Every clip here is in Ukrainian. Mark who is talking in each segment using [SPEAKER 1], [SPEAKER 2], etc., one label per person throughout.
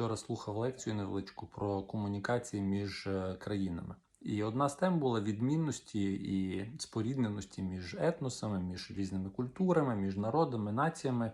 [SPEAKER 1] Вчора слухав лекцію невеличку про комунікації між е, країнами. І одна з тем була відмінності і спорідненості між етносами, між різними культурами, між народами, націями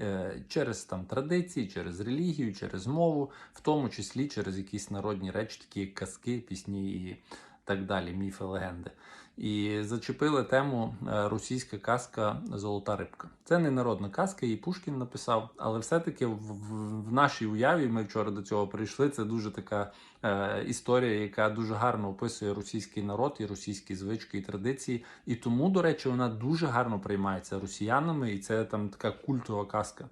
[SPEAKER 1] е, через там традиції, через релігію, через мову, в тому числі через якісь народні речі, такі як казки, пісні і так далі, міфи, легенди. І зачепили тему е, російська казка Золота рибка. Це не народна казка, її Пушкін написав, але все-таки в, в, в нашій уяві ми вчора до цього прийшли. Це дуже така е, історія, яка дуже гарно описує російський народ і російські звички і традиції. І тому, до речі, вона дуже гарно приймається росіянами, і це там така культова казка.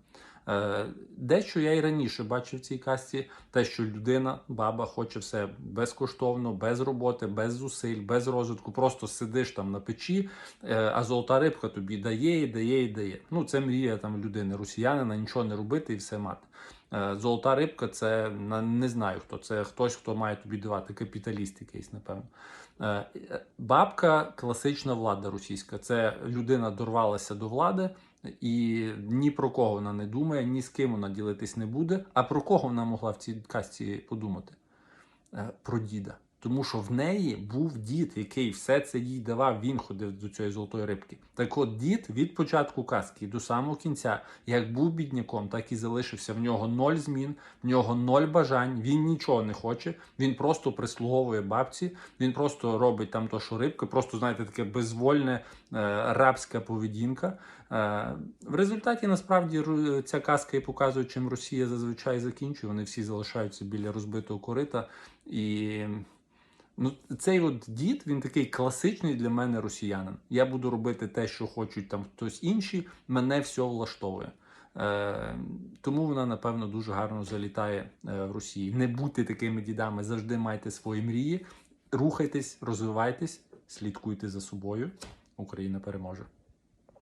[SPEAKER 1] Е, Дещо я і раніше бачив в цій касті, те, що людина, баба, хоче все безкоштовно, без роботи, без зусиль, без розвитку. Просто сидиш там на печі, е, а золота рибка тобі дає і дає і дає. Ну, це мрія там людини, росіянина, нічого не робити і все мати. Е, Золота рибка це не знаю хто. Це хтось, хто має тобі давати, капіталіст якийсь, напевно. Е, е, Бабка класична влада російська. Це людина дорвалася до влади. І ні про кого вона не думає, ні з ким вона ділитись не буде. А про кого вона могла в цій касті подумати? Про діда. Тому що в неї був дід, який все це їй давав, він ходив до цієї золотої рибки. Так от дід від початку казки до самого кінця, як був бідняком, так і залишився. В нього ноль змін, в нього ноль бажань, він нічого не хоче, він просто прислуговує бабці, він просто робить там то, що рибка, просто, знаєте, таке безвольне е, рабська поведінка. Е, в результаті насправді ця казка і показує, чим Росія зазвичай закінчує. Вони всі залишаються біля розбитого корита. І ну, цей от дід він такий класичний для мене росіянин. Я буду робити те, що хочуть там хтось інший, мене все влаштовує. Е, тому вона, напевно, дуже гарно залітає е, в Росії. Не будьте такими дідами, завжди майте свої мрії, рухайтесь, розвивайтесь, слідкуйте за собою. Україна переможе.